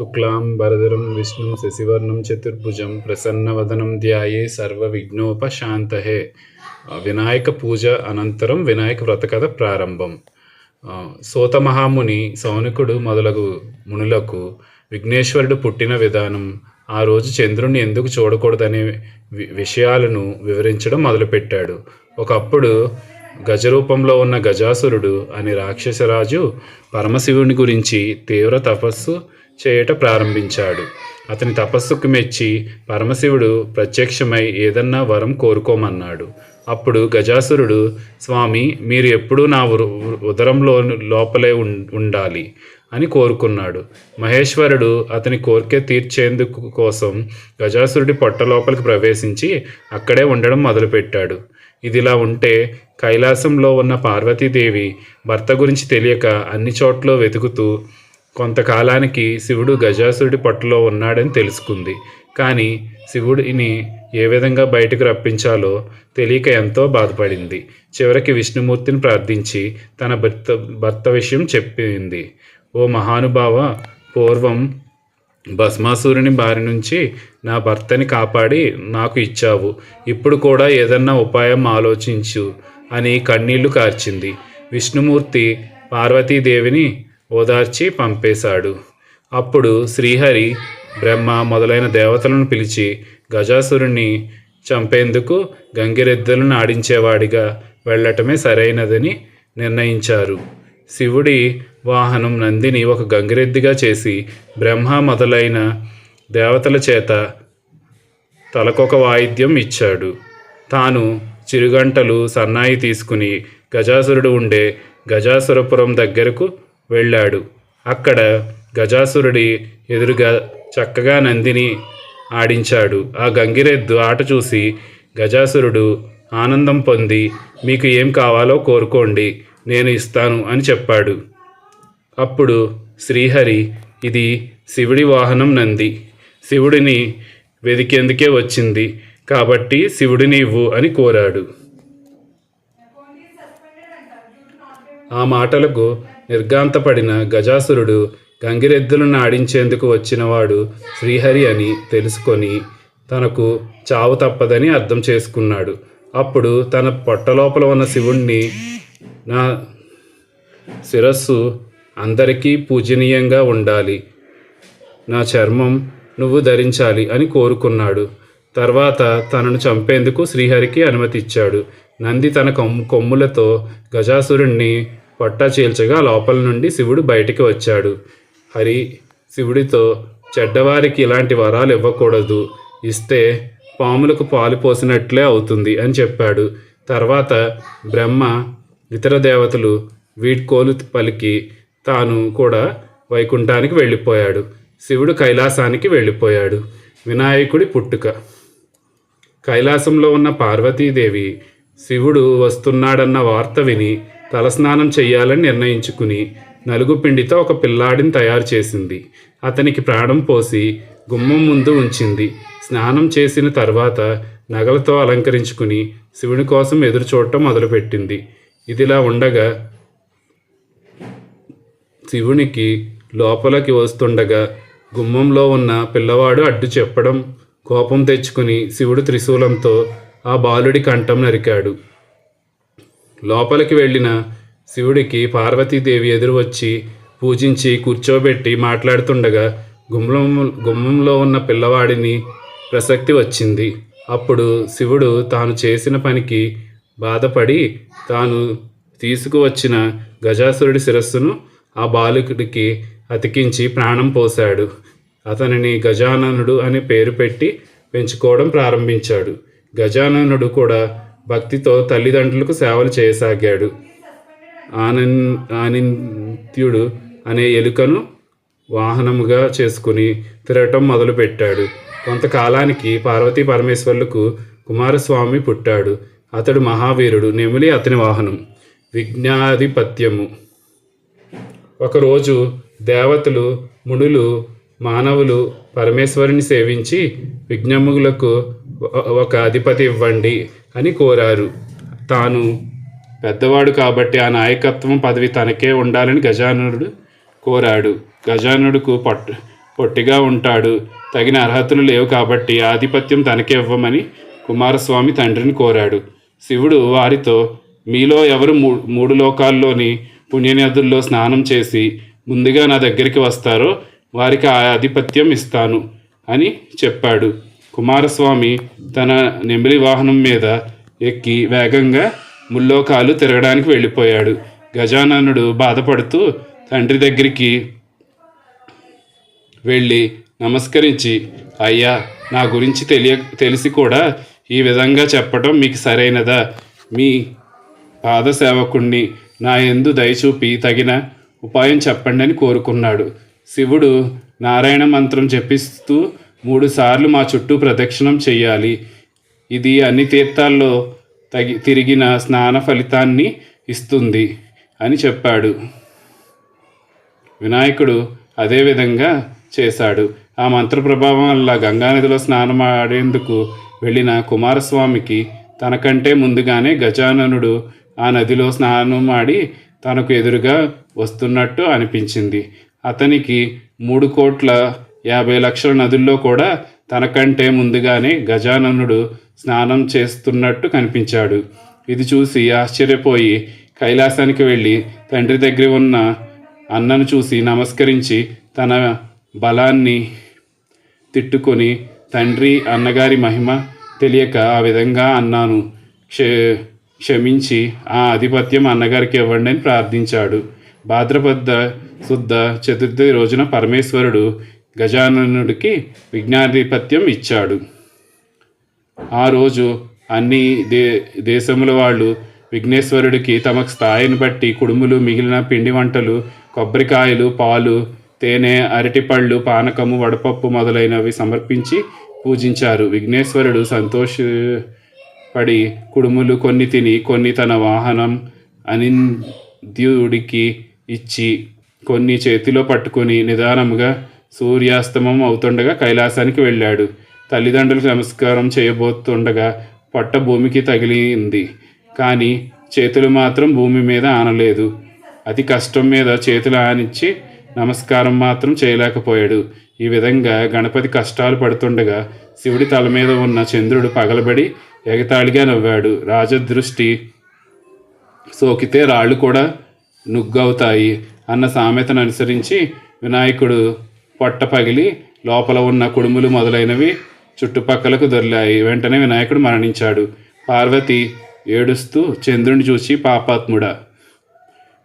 శుక్లాం వరదరం విష్ణుం శశివర్ణం చతుర్భుజం ప్రసన్నవదనం ధ్యాయే సర్వ విఘ్నోపశాంతహే వినాయక పూజ అనంతరం వినాయక వ్రత కథ ప్రారంభం సోతమహాముని సోత మహాముని మొదలగు మునులకు విఘ్నేశ్వరుడు పుట్టిన విధానం ఆ రోజు చంద్రుణ్ణి ఎందుకు చూడకూడదనే వి- విషయాలను వివరించడం మొదలుపెట్టాడు. ఒకప్పుడు గజరూపంలో ఉన్న గజాసురుడు అనే రాక్షసరాజు పరమశివుని గురించి తీవ్ర తపస్సు చేయట ప్రారంభించాడు. అతని తపస్సుకు మెచ్చి పరమశివుడు ప్రత్యక్షమై ఏదన్నా వరం కోరుకోమన్నాడు. అప్పుడు గజాసురుడు స్వామి మీరు ఎప్పుడూ నా ఉదరంలో లోపలే ఉం- ఉండాలి అని కోరుకున్నాడు. మహేశ్వరుడు అతని కోరిక తీర్చేందుకు కోసం గజాసురుడి పొట్ట లోపలికి ప్రవేశించి అక్కడే ఉండడం మొదలుపెట్టాడు. ఇదిలా ఉంటే కైలాసంలో ఉన్న పార్వతీదేవి భర్త గురించి తెలియక అన్ని చోట్ల వెతుకుతూ కొంతకాలానికి శివుడు గజాసురుడి పట్టులో ఉన్నాడని తెలుసుకుంది. కానీ శివుడిని ఏ విధంగా బయటకు రప్పించాలో తెలియక ఎంతో బాధపడింది. చివరికి విష్ణుమూర్తిని ప్రార్థించి తన భర్త భర్త విషయం చెప్పింది. ఓ మహానుభావ పూర్వం భస్మాసురుని బారి నుంచి నా భర్తని కాపాడి నాకు ఇచ్చావు. ఇప్పుడు కూడా ఏదన్నా ఉపాయం ఆలోచించు అని కన్నీళ్ళు కార్చింది. విష్ణుమూర్తి పార్వతీదేవిని ఓదార్చి పంపేశాడు. అప్పుడు శ్రీహరి బ్రహ్మ మొదలైన దేవతలను పిలిచి గజాసురుణ్ణి చంపేందుకు గంగిరెద్దులను ఆడించేవాడిగా వెళ్ళటమే సరైనదని నిర్ణయించారు. శివుడి వాహనం నందిని ఒక గంగిరెద్దిగా చేసి బ్రహ్మ మొదలైన దేవతల చేత తలకొక వాయిద్యం ఇచ్చాడు. తాను చిరుగంటలు సన్నాయి తీసుకుని గజాసురుడు ఉండే గజాసురపురం దగ్గరకు వెళ్ళాడు. అక్కడ గజాసురుడి ఎదురుగా చక్కగా నందిని ఆడించాడు. ఆ గంగిరెద్దు ఆట చూసి గజాసురుడు ఆనందం పొంది మీకు ఏం కావాలో కోరుకోండి నేను ఇస్తాను అని చెప్పాడు. అప్పుడు శ్రీహరి ఇది శివుడి వాహనం నంది. శివుడిని వెదికేందుకే వచ్చింది. కాబట్టి శివుడిని ఇవ్వు అని కోరాడు. ఆ మాటలకు నిర్గాంతపడిన గజాసురుడు గంగిరెద్దులను ఆడించేందుకు వచ్చినవాడు శ్రీహరి అని తెలుసుకొని తనకు చావు తప్పదని అర్థం చేసుకున్నాడు. అప్పుడు తన పొట్టలోపల ఉన్న శివుణ్ణి నా శిరస్సు అందరికీ పూజనీయంగా ఉండాలి. నా చర్మం నువ్వు ధరించాలి అని కోరుకున్నాడు. తర్వాత తనను చంపేందుకు శ్రీహరికి అనుమతి ఇచ్చాడు నంది తన కొమ్ము కొమ్ములతో గజాసురుణ్ణి పొట్ట చీల్చగా లోపల నుండి శివుడు బయటికి వచ్చాడు. హరి శివుడితో చెడ్డవారికి ఇలాంటి వరాలు ఇవ్వకూడదు. ఇస్తే పాములకు పాలు పోసినట్లే అవుతుంది అని చెప్పాడు. తర్వాత బ్రహ్మ ఇతర దేవతలు వీడ్కోలు పలికి తాను కూడా వైకుంఠానికి వెళ్ళిపోయాడు. శివుడు కైలాసానికి వెళ్ళిపోయాడు. వినాయకుడి పుట్టుక. కైలాసంలో ఉన్న పార్వతీదేవి శివుడు వస్తున్నాడన్న వార్త విని తలస్నానం చెయ్యాలని నిర్ణయించుకుని నలుగు పిండితో ఒక పిల్లాడిని తయారు చేసింది. అతనికి ప్రాణం పోసి గుమ్మం ముందు ఉంచింది. స్నానం చేసిన తర్వాత నగలతో అలంకరించుకుని శివుని కోసం ఎదురు చూడటం మొదలుపెట్టింది. ఇదిలా ఉండగా శివునికి లోపలికి వస్తుండగా గుమ్మంలో ఉన్న పిల్లవాడు అడ్డు చెప్పడం కోపం తెచ్చుకుని శివుడు త్రిశూలంతో ఆ బాలుడి కంఠం నరికాడు. లోపలికి వెళ్ళిన శివుడికి పార్వతీదేవి ఎదురు వచ్చి పూజించి కూర్చోబెట్టి మాట్లాడుతుండగా గుమ్మం గుమ్మంలో ఉన్న పిల్లవాడిని ప్రసక్తి వచ్చింది. అప్పుడు శివుడు తాను చేసిన పనికి బాధపడి తాను తీసుకువచ్చిన గజాసురుడి శిరస్సును ఆ బాలుకుడికి అతికించి ప్రాణం పోశాడు. అతనిని గజాననుడు అని పేరు పెట్టి పెంచుకోవడం ప్రారంభించాడు. గజాననుడు కూడా భక్తితో తల్లిదండ్రులకు సేవలు చేయసాగాడు. ఆనన్ ఆనింత్యుడు అనే ఎలుకను వాహనముగా చేసుకుని తిరగటం మొదలుపెట్టాడు. కొంతకాలానికి పార్వతీ పరమేశ్వర్లకు కుమారస్వామి పుట్టాడు. అతడు మహావీరుడు నెమిలి అతని వాహనం. విజ్ఞాధిపత్యము ఒకరోజు దేవతలు మునులు మానవులు పరమేశ్వరుని సేవించి విజ్ఞములకు ఒక అధిపతి ఇవ్వండి అని కోరారు. తాను పెద్దవాడు కాబట్టి ఆ నాయకత్వం పదవి తనకే ఉండాలని గజానుడు కోరాడు. గజానుడుకు పట్టు పొట్టిగా ఉంటాడు. తగిన అర్హతలు లేవు కాబట్టి ఆధిపత్యం తనకే ఇవ్వమని కుమారస్వామి తండ్రిని కోరాడు. శివుడు వారితో మీలో ఎవరు మూ మూడు లోకాల్లోని పుణ్యనదుల్లో స్నానం చేసి ముందుగా నా దగ్గరికి వస్తారో వారికి ఆ ఆధిపత్యం ఇస్తాను అని చెప్పాడు. కుమారస్వామి తన నెమిలి వాహనం మీద ఎక్కి వేగంగా ముల్లోకాలు తిరగడానికి వెళ్ళిపోయాడు. గజాననుడు బాధపడుతూ తండ్రి దగ్గరికి వెళ్ళి నమస్కరించి అయ్యా నా గురించి తెలియ తెలిసి కూడా ఈ విధంగా చెప్పటం మీకు సరైనదా? మీ పాదసేవకుణ్ణి నా ఎందు దయచూపి తగిన ఉపాయం చెప్పండి అని కోరుకున్నాడు. శివుడు నారాయణ మంత్రం జపిస్తూ మూడుసార్లు మా చుట్టూ ప్రదక్షిణం చెయ్యాలి. ఇది అన్ని తీర్థాల్లో తగి తిరిగిన స్నాన ఫలితాన్ని ఇస్తుంది అని చెప్పాడు. వినాయకుడు అదే విధంగా చేశాడు. ఆ మంత్ర ప్రభావం వల్ల గంగానదిలో స్నానం ఆడేందుకు వెళ్ళిన కుమారస్వామికి తనకంటే ముందుగానే గజాననుడు ఆ నదిలో స్నానం ఆడి తనకు ఎదురుగా వస్తున్నట్టు అనిపించింది. అతనికి మూడు కోట్ల యాభై లక్షల నదుల్లో కూడా తనకంటే ముందుగానే గజాననుడు స్నానం చేస్తున్నట్టు కనిపించాడు. ఇది చూసి ఆశ్చర్యపోయి కైలాసానికి వెళ్ళి తండ్రి దగ్గర ఉన్న అన్నను చూసి నమస్కరించి తన బలాన్ని తిట్టుకొని తండ్రి అన్నగారి మహిమ తెలియక ఆ విధంగా అన్నాను. క్షే క్షమించి ఆ ఆధిపత్యం అన్నగారికి ఇవ్వండి అని ప్రార్థించాడు. భాద్రపద శుద్ధ చతుర్థి రోజున పరమేశ్వరుడు గజాననుడికి విజ్ఞాధిపత్యం ఇచ్చాడు. ఆ రోజు అన్ని దే దేశముల వాళ్ళు విఘ్నేశ్వరుడికి తమ స్థాయిని బట్టి కుడుములు మిగిలిన పిండి వంటలు కొబ్బరికాయలు పాలు తేనె అరటిపళ్ళు పానకము వడపప్పు మొదలైనవి సమర్పించి పూజించారు. విఘ్నేశ్వరుడు సంతోషపడి కుడుములు కొన్ని తిని కొన్ని తన వాహనం అనింద్యుడికి ఇచ్చి కొన్ని చేతిలో పట్టుకొని నిదానముగా సూర్యాస్తమం అవుతుండగా కైలాసానికి వెళ్ళాడు. తల్లిదండ్రులకు నమస్కారం చేయబోతుండగా పట్ట భూమికి తగిలింది. కానీ చేతులు మాత్రం భూమి మీద ఆనలేదు. అతి కష్టం మీద చేతులు ఆనిచ్చి నమస్కారం మాత్రం చేయలేకపోయాడు. ఈ విధంగా గణపతి కష్టాలు పడుతుండగా శివుడి తల మీద ఉన్న చంద్రుడు పగలబడి ఎగతాళిగా నవ్వాడు. రాజదృష్టి సోకితే రాళ్ళు కూడా నుగ్గవుతాయి అన్న సామెతను అనుసరించి వినాయకుడు పొట్ట పగిలి లోపల ఉన్న కుడుములు మొదలైనవి చుట్టుపక్కలకు దొరిలాయి. వెంటనే వినాయకుడు మరణించాడు. పార్వతి ఏడుస్తూ చంద్రుని చూసి పాపాత్ముడా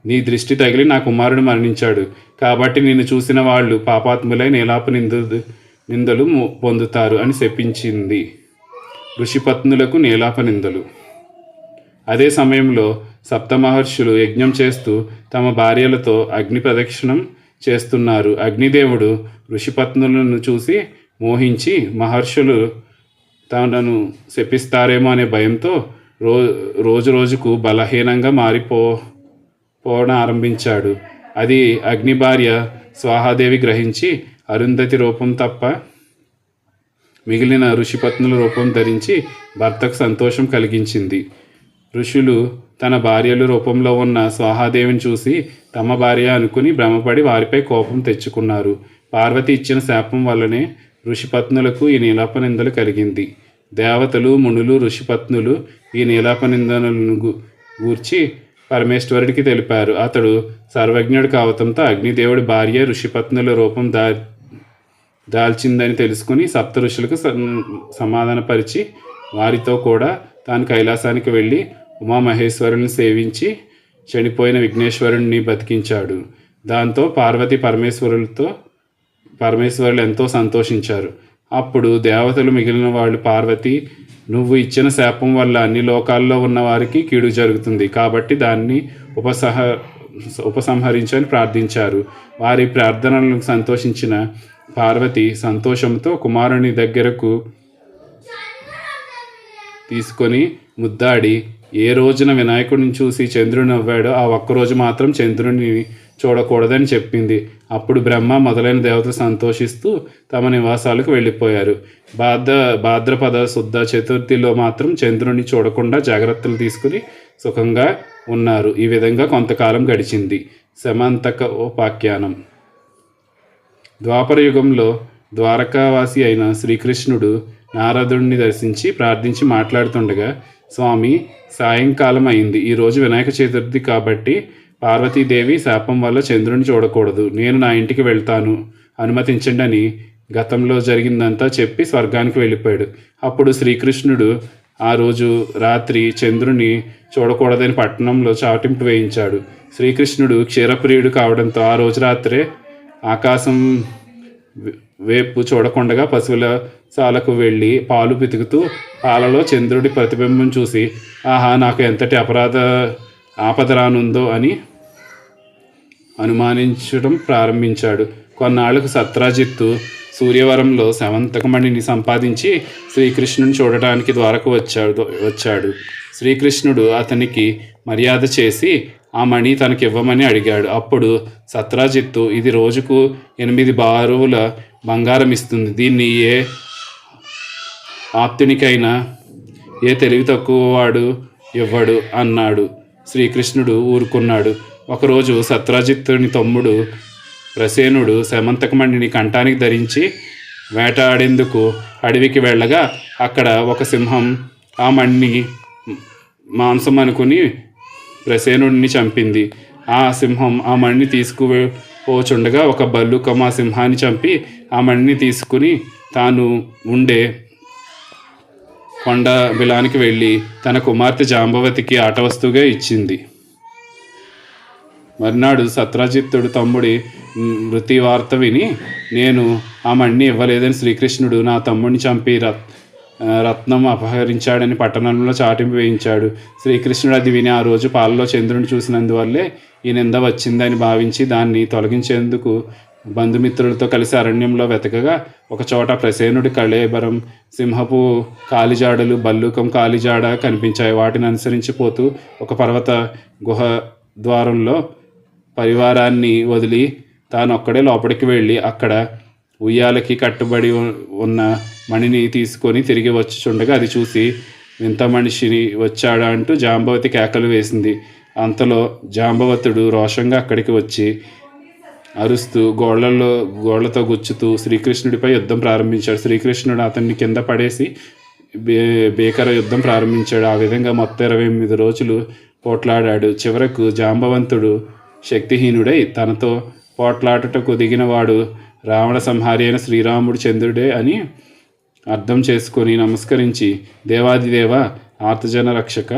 నీ దృష్టి తగిలి నా కుమారుడు మరణించాడు. కాబట్టి నిన్ను చూసిన వాళ్ళు పాపాత్ములై నీలాపు నిందు నిందలు పొందుతారు అని శపించింది. ఋషిపత్నులకు నీలాప నిందలు. అదే సమయంలో సప్తమహర్షులు యజ్ఞం చేస్తూ తమ భార్యలతో అగ్ని ప్రదక్షిణం చేస్తున్నారు. అగ్నిదేవుడు ఋషిపత్నులను చూసి మోహించి మహర్షులు తనను శపిస్తారేమో అనే భయంతో రో రోజు రోజుకు బలహీనంగా మారిపో పోవడం ఆరంభించాడు అది అగ్ని భార్య స్వాహాదేవి గ్రహించి అరుంధతి రూపం తప్ప మిగిలిన ఋషిపత్నుల రూపం ధరించి భర్తకు సంతోషం కలిగించింది. ఋషులు తన భార్యలు రూపంలో ఉన్న స్వాహాదేవిని చూసి తమ భార్య అనుకుని భ్రమపడి వారిపై కోపం తెచ్చుకున్నారు. పార్వతి ఇచ్చిన శాపం వల్లనే ఋషిపత్నులకు ఈ నీలాప నిందలు కలిగింది. దేవతలు మునులు ఋషిపత్నులు ఈ నీలాప నిందనలను గూర్చి పరమేశ్వరుడికి తెలిపారు. అతడు సర్వజ్ఞుడు కావటంతో అగ్నిదేవుడి భార్య ఋషిపత్నుల రూపం దా దాల్చిందని తెలుసుకుని సప్త ఋషులకు స- సమాధానపరిచి వారితో కూడా తాను కైలాసానికి వెళ్ళి ఉమామహేశ్వరుని సేవించి చనిపోయిన విఘ్నేశ్వరుణ్ణి బతికించాడు. దాంతో పార్వతి పరమేశ్వరులతో పరమేశ్వరులు ఎంతో సంతోషించారు. అప్పుడు దేవతలు మిగిలిన వాళ్ళు పార్వతి నువ్వు ఇచ్చిన శాపం వల్ల అన్ని లోకాల్లో ఉన్న వారికి కీడు జరుగుతుంది. కాబట్టి దాన్ని ఉపసహ ఉపసంహరించని ప్రార్థించారు. వారి ప్రార్థనలకు సంతోషించిన పార్వతి సంతోషంతో కుమారుని దగ్గరకు తీసుకొని ముద్దాడి ఏ రోజున వినాయకుడిని చూసి చంద్రుడు నవ్వాడో ఆ ఒక్కరోజు మాత్రం చంద్రుడిని చూడకూడదని చెప్పింది. అప్పుడు బ్రహ్మ మొదలైన దేవతలు సంతోషిస్తూ తమ నివాసాలకు వెళ్ళిపోయారు. భాద్ర భాద్రపద శుద్ధ చతుర్థిలో మాత్రం చంద్రుడిని చూడకుండా జాగ్రత్తలు తీసుకుని సుఖంగా ఉన్నారు. ఈ విధంగా కొంతకాలం గడిచింది. సమంతక ఉపాఖ్యానం ద్వాపర యుగంలో ద్వారకావాసి అయిన శ్రీకృష్ణుడు నారదుడిని దర్శించి ప్రార్థించి మాట్లాడుతుండగా స్వామి సాయంకాలం అయింది ఈరోజు వినాయక చతుర్థి కాబట్టి పార్వతీదేవి శాపం వల్ల చంద్రుని చూడకూడదు. నేను నా ఇంటికి వెళ్తాను. అనుమతించండి అని గతంలో జరిగిందంతా చెప్పి స్వర్గానికి వెళ్ళిపోయాడు. అప్పుడు శ్రీకృష్ణుడు ఆ రోజు రాత్రి చంద్రుని చూడకూడదని పట్టణంలో చాటింపు వేయించాడు. శ్రీకృష్ణుడు క్షీరప్రియుడు కావడంతో ఆ రోజు రాత్రే ఆకాశం వేపు చూడకుండగా పశువుల శాలకు వెళ్ళి పాలు పితుకుతూ పాలలో చంద్రుడి ప్రతిబింబం చూసి ఆహా నాకు ఎంతటి అపరాధ ఆపద రానుందో అని అనుమానించడం ప్రారంభించాడు. కొన్నాళ్ళకు సత్రాజిత్తు సూర్యవరంలో శవంతకమణిని సంపాదించి శ్రీకృష్ణుని చూడటానికి ద్వారకు వచ్చాడు వచ్చాడు. శ్రీకృష్ణుడు అతనికి మర్యాద చేసి ఆ మణి తనకి ఇవ్వమని అడిగాడు. అప్పుడు సత్రాజిత్తు ఇది రోజుకు ఎనిమిది బారువుల బంగారం ఇస్తుంది. దీన్ని ఏ ఆప్తునికైనా ఏ తెలివి తక్కువ వాడు ఇవ్వడు అన్నాడు. శ్రీకృష్ణుడు ఊరుకున్నాడు. ఒకరోజు సత్రాజిత్తుని తమ్ముడు ప్రసేనుడు శమంతకమణిని కంఠానికి ధరించి వేటాడేందుకు అడవికి వెళ్ళగా అక్కడ ఒక సింహం ఆ మణిని మాంసం అనుకుని ప్రసేనుడిని చంపింది. ఆ సింహం ఆ మణిని తీసుకుపోచుండగా ఒక బల్లుకం ఆ సింహాన్ని చంపి ఆ మణిని తీసుకుని తాను ఉండే కొండ బిలానికి వెళ్ళి తన కుమార్తె జాంబవతికి ఆట వస్తువుగా ఇచ్చింది. మర్నాడు సత్రాజిత్తుడు తమ్ముడి మృతి వార్త విని నేను ఆ మణిని ఇవ్వలేదని శ్రీకృష్ణుడు నా తమ్ముడిని చంపి రత్నం అపహరించాడని పట్టణంలో చాటింపు వేయించాడు. శ్రీకృష్ణుడు అది విని ఆ రోజు పాలలో చంద్రుని చూసినందువల్లే ఈ నింద వచ్చిందని భావించి దాన్ని తొలగించేందుకు బంధుమిత్రులతో కలిసి అరణ్యంలో వెతకగా ఒక చోట ప్రసేనుడి కళేబరం సింహపు కాలిజాడలు బల్లూకం కాలిజాడ కనిపించాయి. వాటిని అనుసరించి పోతూ ఒక పర్వత గుహ ద్వారంలో పరివారాన్ని వదిలి తాను ఒక్కడే లోపలికి వెళ్ళి అక్కడ ఉయ్యాలకి కట్టుబడి ఉన్న మణిని తీసుకొని తిరిగి వచ్చుచుండగా అది చూసి వింత మనిషిని వచ్చాడా? అంటూ జాంబవతి కేకలు వేసింది. అంతలో జాంబవతుడు రోషంగా అక్కడికి వచ్చి అరుస్తూ గోళ్ళలో గోళ్ళతో గుచ్చుతూ శ్రీకృష్ణుడిపై యుద్ధం ప్రారంభించాడు. శ్రీకృష్ణుడు అతన్ని కింద పడేసి బే భీకర యుద్ధం ప్రారంభించాడు. ఆ విధంగా మొత్తం ఇరవై ఎనిమిది రోజులు పోట్లాడాడు. చివరకు జాంబవంతుడు శక్తిహీనుడై తనతో పోట్లాటకు దిగినవాడు రావణ సంహారి అయిన శ్రీరాముడు చంద్రుడే అని అర్థం చేసుకొని నమస్కరించి దేవాదిదేవ ఆర్తజన రక్షక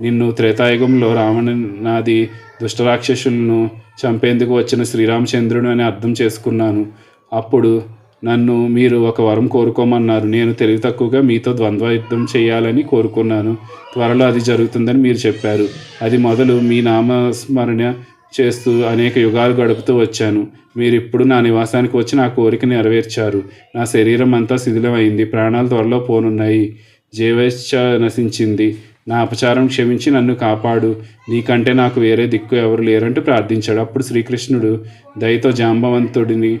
నిన్ను త్రేతాయుగంలో రావణనాది దుష్టరాక్షసులను చంపేందుకు వచ్చిన శ్రీరామచంద్రుడు అని అర్థం చేసుకున్నాను. అప్పుడు నన్ను మీరు ఒక వరం కోరుకోమన్నారు. నేను తెలివి తక్కువగా మీతో ద్వంద్వ యుద్ధం చేయాలని కోరుకున్నాను. త్వరలో అది జరుగుతుందని మీరు చెప్పారు. అది మొదలు మీ నామస్మరణ చేస్తూ అనేక యుగాలు గడుపుతూ వచ్చాను. మీరు ఇప్పుడు నా నివాసానికి వచ్చి నా కోరిక నెరవేర్చారు. నా శరీరం అంతా శిథిలమైంది. ప్రాణాలు త్వరలో పోనున్నాయి. జీవేచ్ఛ నశించింది. నా అపచారం క్షమించి నన్ను కాపాడు. నీకంటే నాకు వేరే దిక్కు ఎవరు లేరంటూ ప్రార్థించాడు. అప్పుడు శ్రీకృష్ణుడు దయతో జాంబవంతుడిని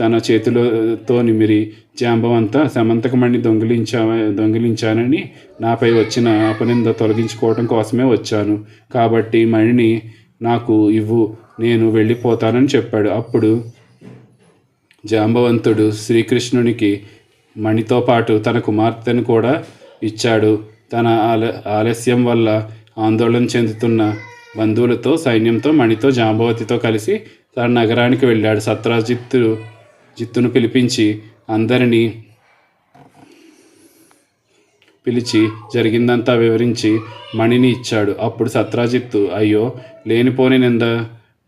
తన చేతిలోతో నిమిరి జాంబవంతా సమంతకమణి దొంగిలించా దొంగిలించానని నాపై వచ్చిన అపనింద తొలగించుకోవడం కోసమే వచ్చాను. కాబట్టి మణిని నాకు ఇవ్వు నేను వెళ్ళిపోతానని చెప్పాడు. అప్పుడు జాంబవంతుడు శ్రీకృష్ణునికి మణితో పాటు తన కుమార్తెను కూడా ఇచ్చాడు. తన ఆల ఆలస్యం వల్ల ఆందోళన చెందుతున్న బంధువులతో సైన్యంతో మణితో జాంబవతితో కలిసి తన నగరానికి వెళ్ళాడు. సత్రాజిత్తు జిత్తును పిలిపించి అందరినీ పిలిచి జరిగిందంతా వివరించి మణిని ఇచ్చాడు. అప్పుడు సత్రాజిత్తు అయ్యో లేనిపోని నింద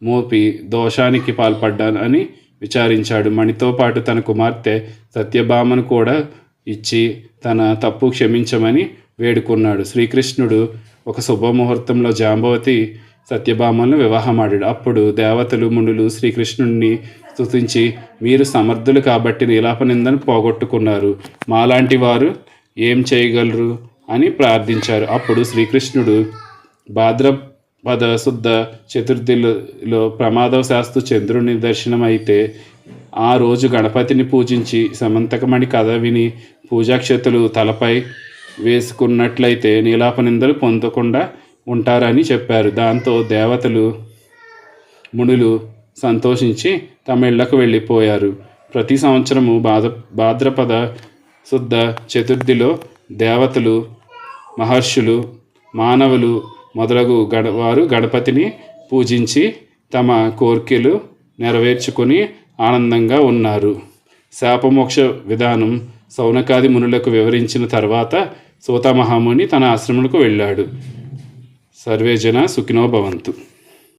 మోపి దోషానికి పాల్పడ్డాను అని విచారించాడు. మణితో పాటు తన కుమార్తె సత్యభామను కూడా ఇచ్చి తన తప్పు క్షమించమని వేడుకున్నాడు. శ్రీకృష్ణుడు ఒక శుభముహూర్తంలో జాంబవతి సత్యభామలను వివాహమాడాడు. అప్పుడు దేవతలు మునులు శ్రీకృష్ణుడిని స్తుతించి మీరు సమర్థులు కాబట్టి నీలాపనిందని పోగొట్టుకున్నారు. మాలాంటి వారు ఏం చేయగలరు అని ప్రార్థించారు. అప్పుడు శ్రీకృష్ణుడు భాద్రపద శుద్ధ చతుర్థిలో ప్రమాదవశాస్తు చంద్రుని దర్శనం అయితే ఆ రోజు గణపతిని పూజించి సమంతకమణి కథ విని పూజాక్షతులు తలపై వేసుకున్నట్లయితే నీలాపనిందలు పొందకుండా ఉంటారని చెప్పారు. దాంతో దేవతలు మునులు సంతోషించి తమ ఇళ్ళకు వెళ్ళిపోయారు. ప్రతి సంవత్సరము బాధ భాద్రపద శుద్ధ చతుర్థిలో దేవతలు మహర్షులు మానవులు మొదలగు గడ వారు గణపతిని పూజించి తమ కోర్కెలు నెరవేర్చుకొని ఆనందంగా ఉన్నారు. శాపమోక్ష విధానం సౌనకాది మునులకు వివరించిన తర్వాత సూతమహాముని తన ఆశ్రములకు వెళ్ళాడు. సర్వేజన సుఖినో భవంతు.